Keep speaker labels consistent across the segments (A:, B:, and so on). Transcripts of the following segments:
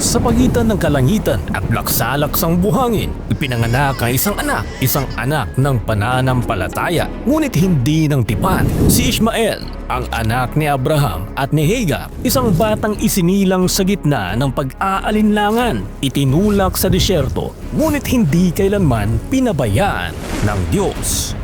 A: Sa pagitan ng kalangitan at laksalaksang buhangin, ipinanganak ang isang anak, isang anak ng pananampalataya, ngunit hindi ng tipan, si Ishmael, ang anak ni Abraham at ni Hagar, isang batang isinilang sa gitna ng pag-aalinlangan, itinulak sa disyerto, ngunit hindi kailanman pinabayaan ng Diyos.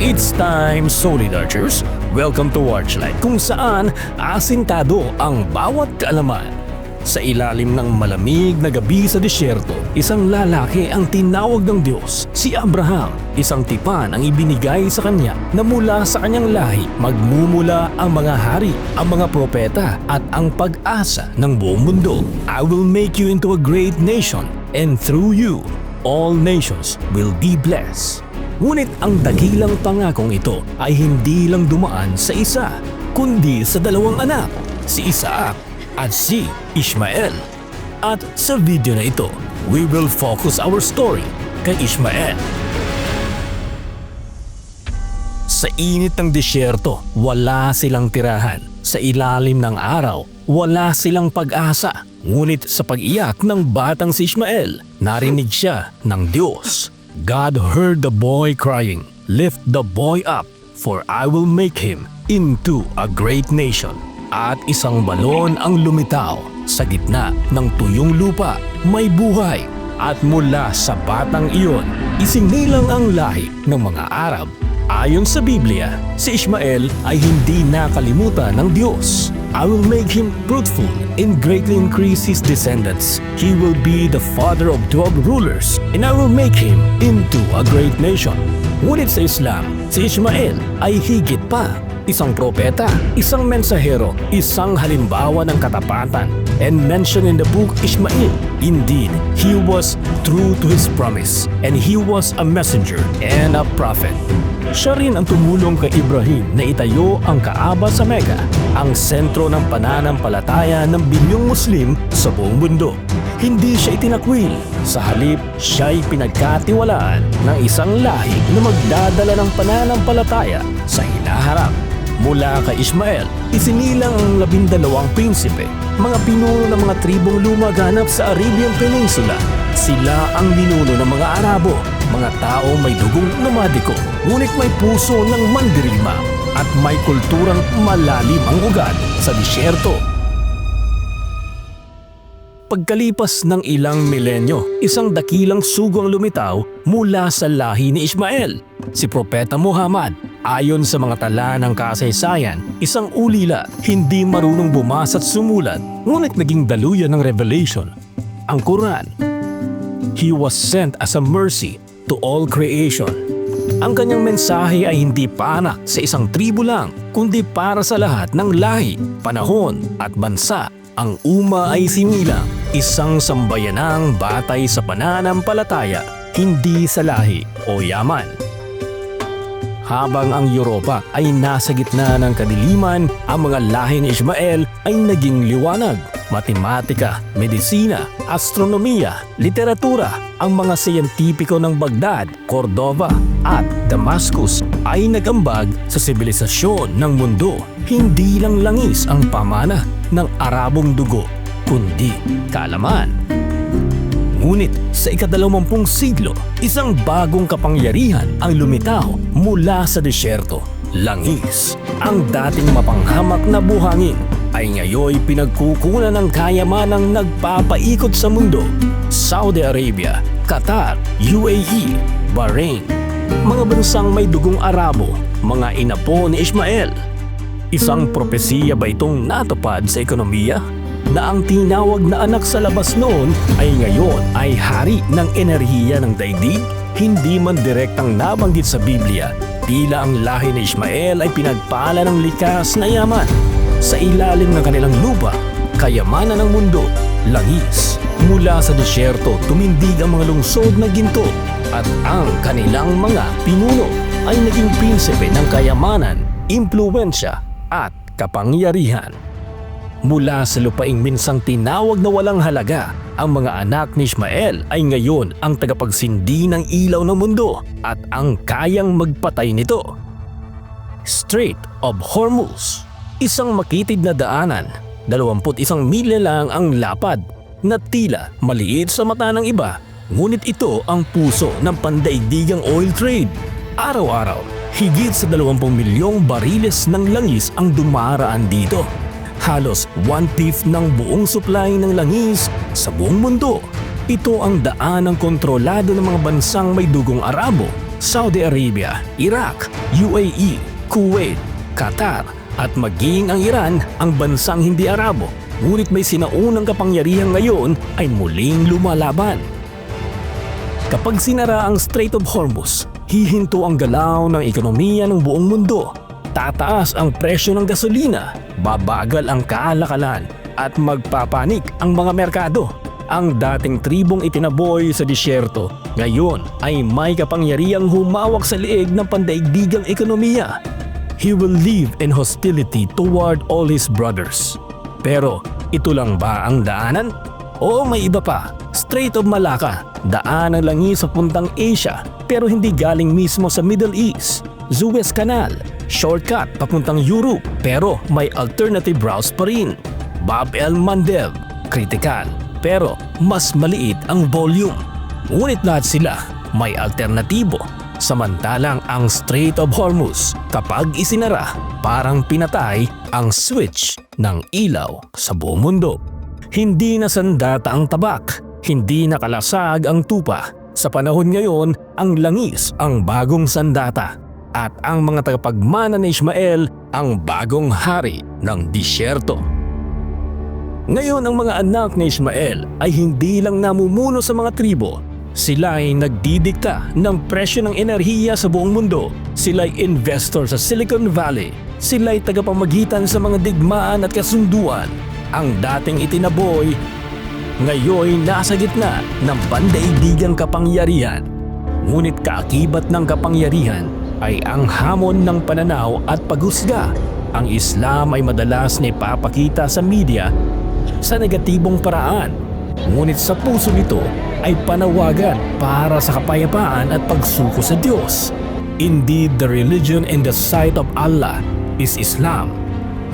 A: It's time, Solid Archers! Welcome to Archlight kung saan asintado ang bawat kaalaman. Sa ilalim ng malamig na gabi sa disyerto, isang lalaki ang tinawag ng Diyos, si Abraham. Isang tipan ang ibinigay sa kanya na mula sa kanyang lahi magmumula ang mga hari, ang mga propeta at ang pag-asa ng buong mundo. I will make you into a great nation and through you, all nations will be blessed. Ngunit ang dakilang pangakong ito ay hindi lang dumaan sa isa, kundi sa dalawang anak, si Isaac at si Ishmael. At sa video na ito, we will focus our story kay Ishmael. Sa init ng disyerto, wala silang tirahan. Sa ilalim ng araw, wala silang pag-asa. Ngunit sa pag-iyak ng batang si Ishmael, narinig siya ng Diyos. God heard the boy crying, Lift the boy up, for I will make him into a great nation. At isang balon ang lumitaw sa gitna ng tuyong lupa, may buhay. At mula sa batang iyon, isinilang ang lahi ng mga Arab. Ayon sa Biblia, si Ishmael ay hindi nakalimutan ng Diyos. I will make him fruitful and greatly increase his descendants. He will be the father of twelve rulers, and I will make him into a great nation. Ngunit sa Islam, si Ishmael ay higit pa. Isang propeta, isang mensahero, isang halimbawa ng katapatan, and mentioned in the book Ishmael. Indeed, he was true to his promise, and he was a messenger and a prophet. Siya rin ang tumulong kay Ibrahim na itayo ang Kaaba sa Mecca, ang sentro ng pananampalataya ng bilyong Muslim sa buong mundo. Hindi siya itinakwil, sa halip siya'y pinagkatiwalaan ng isang lahi na magdadala ng pananampalataya sa hinaharap. Mula kay Ismael, isinilang ang labindalawang prinsipe, mga pinuno ng mga tribong lumaganap sa Arabian Peninsula. Sila ang ninuno ng mga Arabo, mga taong may dugong nomadiko, ngunit may puso ng mandirigma at may kulturang malalim ang ugat sa disyerto. Pagkalipas ng ilang milenyo, isang dakilang sugo ang lumitaw mula sa lahi ni Ismael, si Propeta Muhammad. Ayon sa mga tala ng kasaysayan, isang ulila, hindi marunong bumasa at sumulat, ngunit naging daluyan ng revelation. Ang Quran. He was sent as a mercy to all creation. Ang kanyang mensahe ay hindi para sa isang tribo lang, kundi para sa lahat ng lahi, panahon at bansa. Ang Uma ay similang, isang sambayanang batay sa pananampalataya, hindi sa lahi o yaman. Habang ang Europa ay nasa gitna ng kadiliman, ang mga lahi ni Ismael ay naging liwanag. Matematika, medisina, astronomiya, literatura, ang mga siyentipiko ng Baghdad, Cordova at Damascus ay nagambag sa sibilisasyon ng mundo. Hindi lang langis ang pamana ng Arabong dugo, kundi kaalaman. Ngunit sa ikadalawampung siglo, isang bagong kapangyarihan ang lumitaw mula sa disyerto. Langis, ang dating mapanghamak na buhangin ay ngayoy pinagkukunan ng kayamanang nagpapaikot sa mundo. Saudi Arabia, Qatar, UAE, Bahrain, mga bansang may dugong Arabo, mga inapo ni Ismael. Isang propesiya ba itong natupad sa ekonomiya? Na ang tinawag na anak sa labas noon ay ngayon ay hari ng enerhiya ng daigdig? Hindi man direktang nabanggit sa Biblia, tila ang lahi ni Ismael ay pinagpala ng likas na yaman. Sa ilalim ng kanilang lupa, kayamanan ng mundo, langis. Mula sa disyerto, tumindig ang mga lungsod na ginto at ang kanilang mga pinuno ay naging prinsipe ng kayamanan, impluensya at kapangyarihan. Mula sa lupaing minsang tinawag na walang halaga, ang mga anak ni Ishmael ay ngayon ang tagapagsindi ng ilaw ng mundo at ang kayang magpatay nito. Strait of Hormuz, isang makitid na daanan 21 milya lang ang lapad na tila maliit sa mata ng iba ngunit ito ang puso ng pandaigdigang oil trade. Araw-araw, higit sa 20 milyong bariles ng langis ang dumaraan dito. Halos one-fifth ng buong supply ng langis sa buong mundo. Ito ang daan ng kontrolado ng mga bansang may dugong Arabo, Saudi Arabia, Iraq, UAE, Kuwait, Qatar at maging ang Iran ang bansang hindi Arabo. Ngunit may sinaunang kapangyarihan ngayon ay muling lumalaban. Kapag sinara ang Strait of Hormuz, hihinto ang galaw ng ekonomiya ng buong mundo. Tataas ang presyo ng gasolina, babagal ang kaalakalan at magpapanik ang mga merkado. Ang dating tribong itinaboy sa disyerto ngayon ay may kapangyarihang humawak sa liig ng pandaigdigang ekonomiya. He will live in hostility toward all his brothers. Pero ito lang ba ang daanan? O may iba pa? Strait of Malacca, daan ng langis sa puntang Asia pero hindi galing mismo sa Middle East. Suez Canal, shortcut papuntang Europe pero may alternative routes pa rin. Bab el Mandeb, critical pero mas maliit ang volume. Ngunit lahat sila may alternatibo. Samantalang ang Strait of Hormuz kapag isinara parang pinatay ang switch ng ilaw sa buong mundo. Hindi na sandata ang tabak, hindi nakalasag ang tupa. Sa panahon ngayon, ang langis ang bagong sandata at ang mga tagapagmana ni Ismael ang bagong hari ng disyerto. Ngayon ang mga anak ni Ismael ay hindi lang namumuno sa mga tribo. Sila ay nagdidikta ng presyo ng enerhiya sa buong mundo. Sila ay investor sa Silicon Valley. Sila ay tagapamagitan sa mga digmaan at kasunduan. Ang dating itinaboy, ngayon nasa gitna ng pandaigdigang kapangyarihan. Ngunit kaakibat ng kapangyarihan ay ang hamon ng pananaw at paghusga. Ang Islam ay madalas na ipapakita sa media sa negatibong paraan. Ngunit sa puso nito ay panawagan para sa kapayapaan at pagsuko sa Diyos. Indeed, the religion in the sight of Allah is Islam.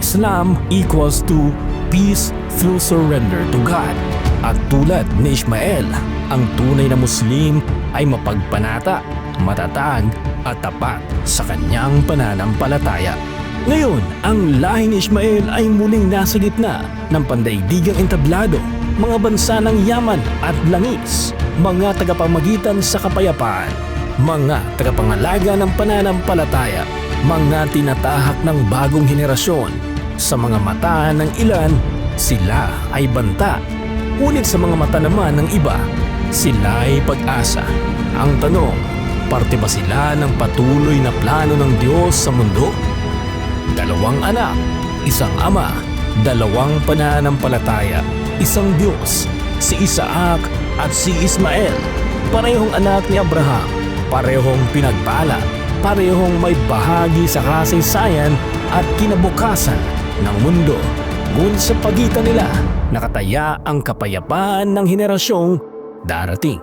A: Islam equals to peace through surrender to God. At tulad ni Ishmael, ang tunay na Muslim ay mapagpanata, matatag at tapat sa kanyang pananampalataya. Ngayon, ang lahi ni Ishmael ay muling nasa gitna ng pandaigdigang entablado, mga bansa ng yaman at langis, mga tagapamagitan sa kapayapaan, mga tagapangalaga ng pananampalataya, mga tinatahak ng bagong henerasyon. Sa mga mata ng ilan, sila ay banta. Ngunit sa mga mata naman ng iba, sila ay pag-asa. Ang tanong, parte ba sila ng patuloy na plano ng Diyos sa mundo? Dalawang anak, isang ama, dalawang pananampalataya, isang Diyos, si Isaac at si Ismael. Parehong anak ni Abraham, parehong pinagpala, parehong may bahagi sa kasaysayan at kinabukasan ng mundo. Ngunit sa pagitan nila, nakataya ang kapayapaan ng henerasyong darating.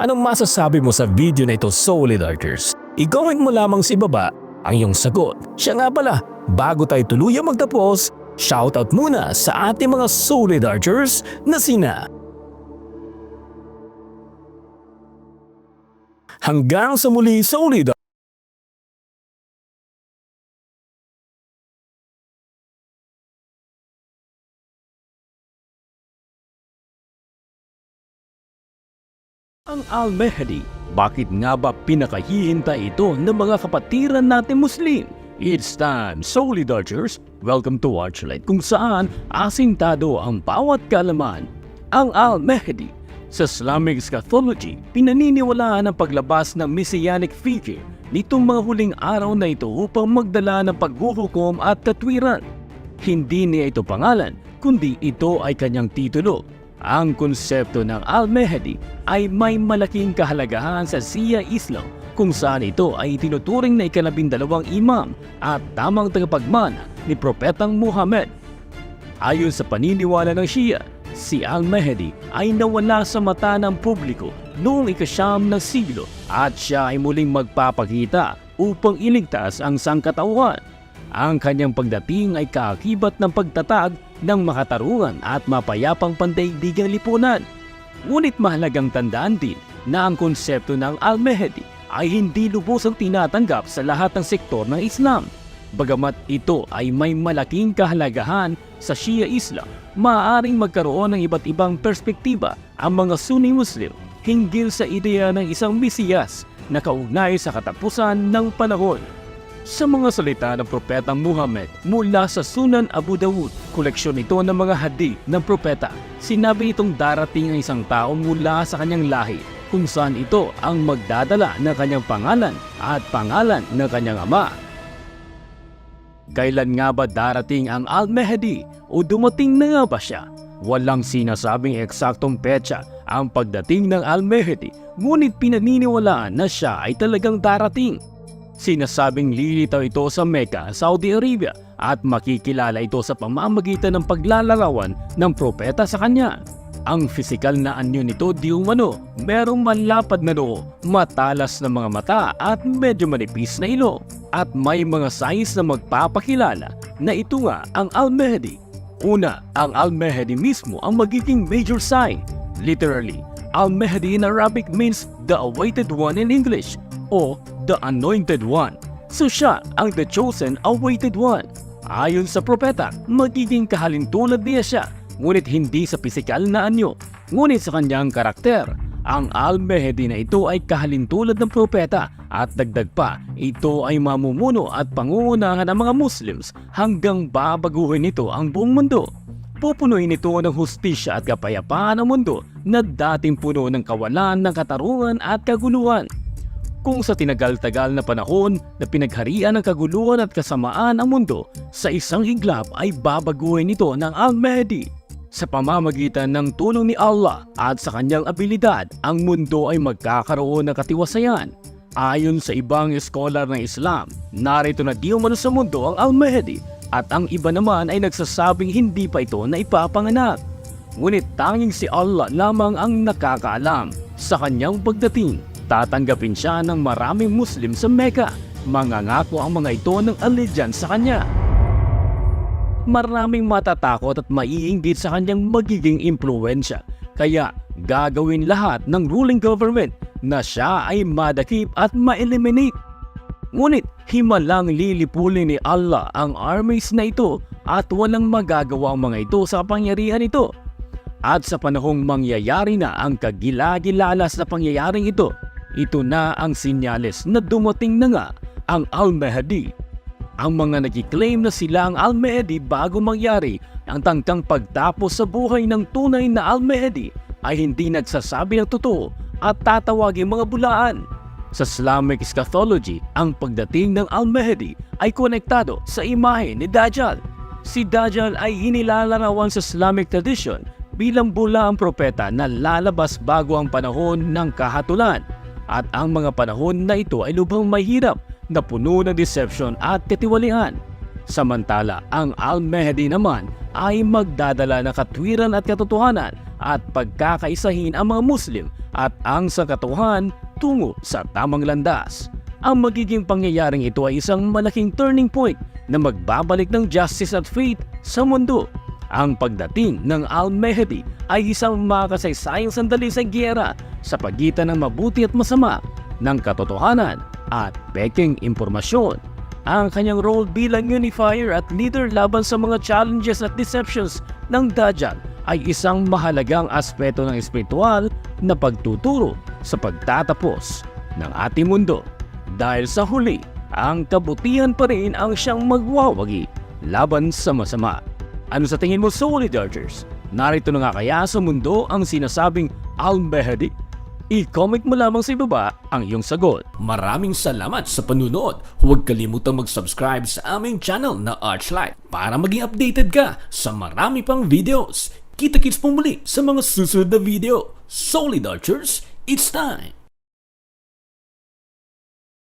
A: Anong masasabi mo sa video na ito, Solid Archers? I-comment mo lamang sa ibaba ang iyong sagot. Siya nga pala, bago tayo tuluyang magtapos, shoutout muna sa ating mga Solid Archers na sina Hanggang sa muli, Solid Ang Al-Mahdi, bakit nga ba pinakahihintay ito ng mga kapatiran natin Muslim? It's time, Solid Archers! Welcome to Archlight kung saan asintado ang bawat kalaman. Ang Al-Mahdi sa Islamic Scatology, pinaniniwalaan ang paglabas ng Messianic figure nitong mga huling araw na ito upang magdala ng paghuhukom at katwiran. Hindi niya ito pangalan, kundi ito ay kanyang titulo ang konsepto ng Al-Mahdi ay may malaking kahalagahan sa Shia Islam kung saan ito ay tinuturing na ikalabindalawang imam at tamang tagapagmana ni Propetang Muhammad. Ayon sa paniniwala ng Shia, si Al-Mahdi ay nawala sa mata ng publiko noong ikasyam na siglo at siya ay muling magpapakita upang iligtas ang sangkatauhan. Ang kanyang pagdating ay kaakibat ng pagtatag
B: ng makatarungan at mapayapang pandaigdigang lipunan. Ngunit mahalagang tandaan din na ang konsepto ng Al-Mahdi ay hindi lubusang tinatanggap sa lahat ng sektor ng Islam. Bagamat ito ay may malaking kahalagahan sa Shia Islam, maaaring magkaroon ng iba't ibang perspektiba ang mga Sunni Muslim hinggil sa ideya ng isang Mesiyas na kaugnay sa katapusan ng panahon. Sa mga salita ng Propeta Muhammad mula sa Sunan Abu Dawud, koleksyon ito ng mga hadith ng propeta, sinabi itong darating ang isang tao mula sa kanyang lahi kung saan ito ang magdadala ng kanyang pangalan at pangalan ng kanyang ama. Kailan nga ba darating ang Al-Mahdi o dumating na nga ba siya? Walang sinasabing eksaktong petsa ang pagdating ng Al-Mahdi ngunit pinaniniwalaan na siya ay talagang darating. Sinasabing lilitaw ito sa Mecca, Saudi Arabia at makikilala ito sa pamamagitan ng paglalarawan ng propeta sa kanya. Ang fisikal na anyo nito di umano, merong malapad na noo, matalas na mga mata at medyo manipis na ilong. At may mga signs na magpapakilala na ito nga ang Al-Mahdi. Una, ang Al-Mahdi mismo ang magiging major sign. Literally, Al-Mahdi in Arabic means the awaited one in English o the anointed one. So siya ang the chosen awaited one. Ayon sa propeta, magiging kahalintulad niya siya, ngunit hindi sa pisikal na anyo, ngunit sa kanyang karakter. Ang Al-Mahdi na ito ay kahalintulad ng propeta at dagdag pa, ito ay mamumuno at pangungunahan ng mga Muslims hanggang babaguhin nito ang buong mundo. Pupunuin ito ng hustisya at kapayapaan ang mundo na dating puno ng kawalan ng katarungan at kaguluhan. Kung sa tinagal-tagal na panahon na pinagharian ng kaguluhan at kasamaan ang mundo, sa isang iglap ay babaguhin ito ng Al-Mahdi. Sa pamamagitan ng tulong ni Allah at sa kanyang abilidad, ang mundo ay magkakaroon ng katiwasayan. Ayon sa ibang scholar ng Islam, narito na di umano sa mundo ang Al-Mahdi at ang iba naman ay nagsasabing hindi pa ito na ipapanganak. Ngunit tanging si Allah lamang ang nakakaalam sa kanyang pagdating. Tatanggapin siya ng maraming Muslim sa Mecca. Mangangako ang mga ito ng allegiance sa kanya. Maraming matatakot at maiinggit sa kanyang magiging impluensya. Kaya gagawin lahat ng ruling government na siya ay madakip at ma-eliminate. Ngunit himalang lilipulin ni Allah ang armies na ito at walang magagawa ang mga ito sa pangyarihan ito. At sa panahong mangyayari na ang kagila-gilalas na pangyayaring ito, ito na ang sinyales na dumating na nga ang Al-Mahdi. Ang mga nagkiklaim na sila ang Al-Mahdi bago mangyari ang tangkang pagtapos sa buhay ng tunay na Al-Mahdi ay hindi nagsasabi ng totoo at tatawagin mga bulaan. Sa Islamic eschatology, ang pagdating ng Al-Mahdi ay konektado sa imahe ni Dajjal. Si Dajjal ay inilalarawan sa Islamic tradition bilang bula ang propeta na lalabas bago ang panahon ng kahatulan. At ang mga panahon na ito ay lubhang mahirap na puno ng deception at katiwalian. Samantala, ang Al-Mahdi naman ay magdadala ng katwiran at katotohanan at pagkakaisahin ang mga Muslim at ang sangkatuhan tungo sa tamang landas. Ang magiging pangyayaring ito ay isang malaking turning point na magbabalik ng justice at faith sa mundo. Ang pagdating ng Al-Mahdi ay isang makasaysayang sandali sa giyera sa pagitan ng mabuti at masama, ng katotohanan at peking impormasyon. Ang kanyang role bilang unifier at leader laban sa mga challenges at deceptions ng Dajjal ay isang mahalagang aspeto ng espiritual na pagtuturo sa pagtatapos ng ating mundo. Dahil sa huli, ang kabutihan pa rin ang siyang magwawagi laban sa masama. Ano sa tingin mo, Solid Archers? Narito na nga kaya sa mundo ang sinasabing Al-Mahdi? I-comment mo lamang sa ibaba ang iyong sagot.
A: Maraming salamat sa panunod. Huwag kalimutang mag-subscribe sa aming channel na Archlight para maging updated ka sa marami pang videos. Kita-kits po muli sa mga susunod na video. Solid Archers, it's time!